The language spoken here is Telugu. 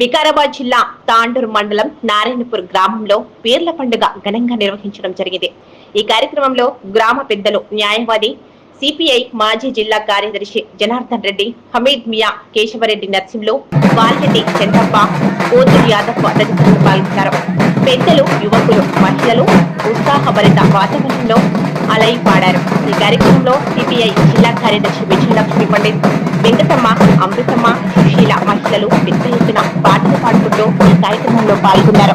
వికారాబాద్ జిల్లా తాండూరు మండలం నారాయణపూర్ గ్రామంలో పీర్ల పండుగ ఘనంగా నిర్వహించడం జరిగింది. ఈ కార్యక్రమంలో గ్రామ పెద్దలు న్యాయవాది సిపిఐ మాజీ జిల్లా కార్యదర్శి జనార్దన్ రెడ్డి హమీద్ మియా కేశవరెడ్డి నర్సింహులు వాల్రెడ్డి చంద్రప్ప కోతులు యాదవ్ తదితరులు పాల్గొన్నారు. పెద్దలు యువకులు మహిళలు ఉత్సాహభరిత వాతావరణంలో అలై పాడారు ఈ కార్యక్రమంలో సిపిఐ జిల్లా కార్యదర్శి విజయలక్ష్మి పండిత్ వెంకటమ్మ అమృతమ్మ సుశీల మహిళలు పెద్ద ఎత్తున పాటలు పాడుకుంటూ ఈ కార్యక్రమంలో పాల్గొన్నారు.